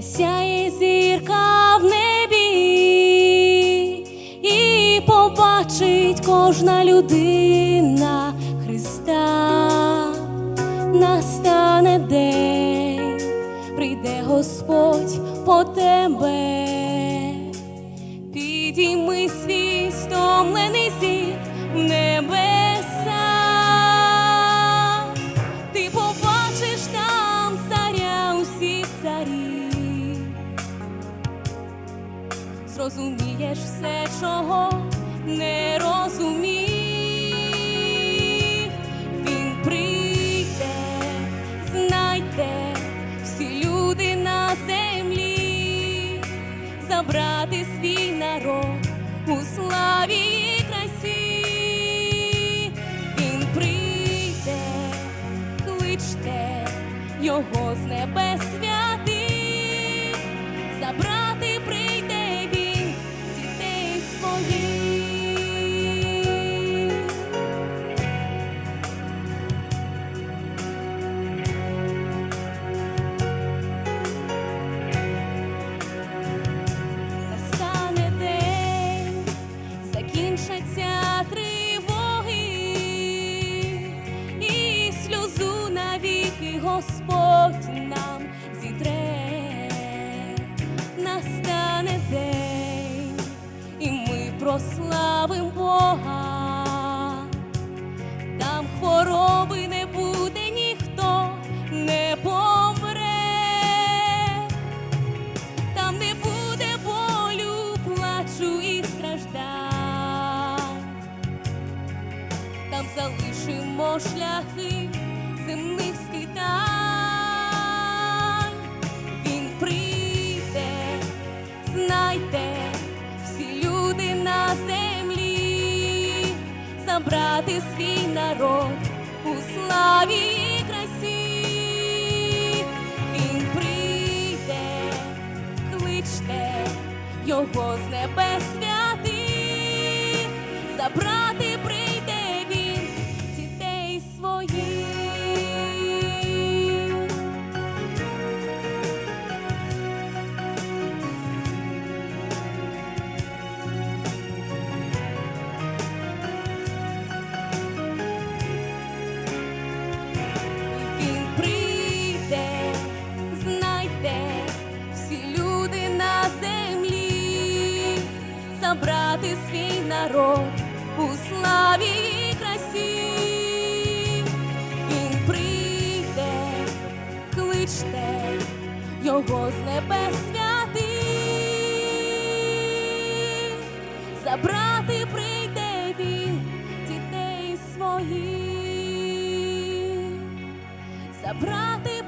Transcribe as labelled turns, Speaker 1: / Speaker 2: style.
Speaker 1: засяє зірка в небі, і побачить кожна людина Христа, настане день, прийде Господь по тебе, підійми зрозумієш все, чого не розумів. Він прийде, знайде всі люди на землі, забрати свій народ у славі красі. Він прийде, кличте його з закінчаться тривоги, і сльозу навіки Господь нам зітре. Настане день, і ми прославим Бога. Залишимо шляхи земних скитань. Він прийде, знайде всі люди на землі, забрати свій народ у славі красі. Він прийде, кличте його з небес народ у славі і красі, він прийде, кличте його з небес святи, забрати прийде він дітей своїх, забрати.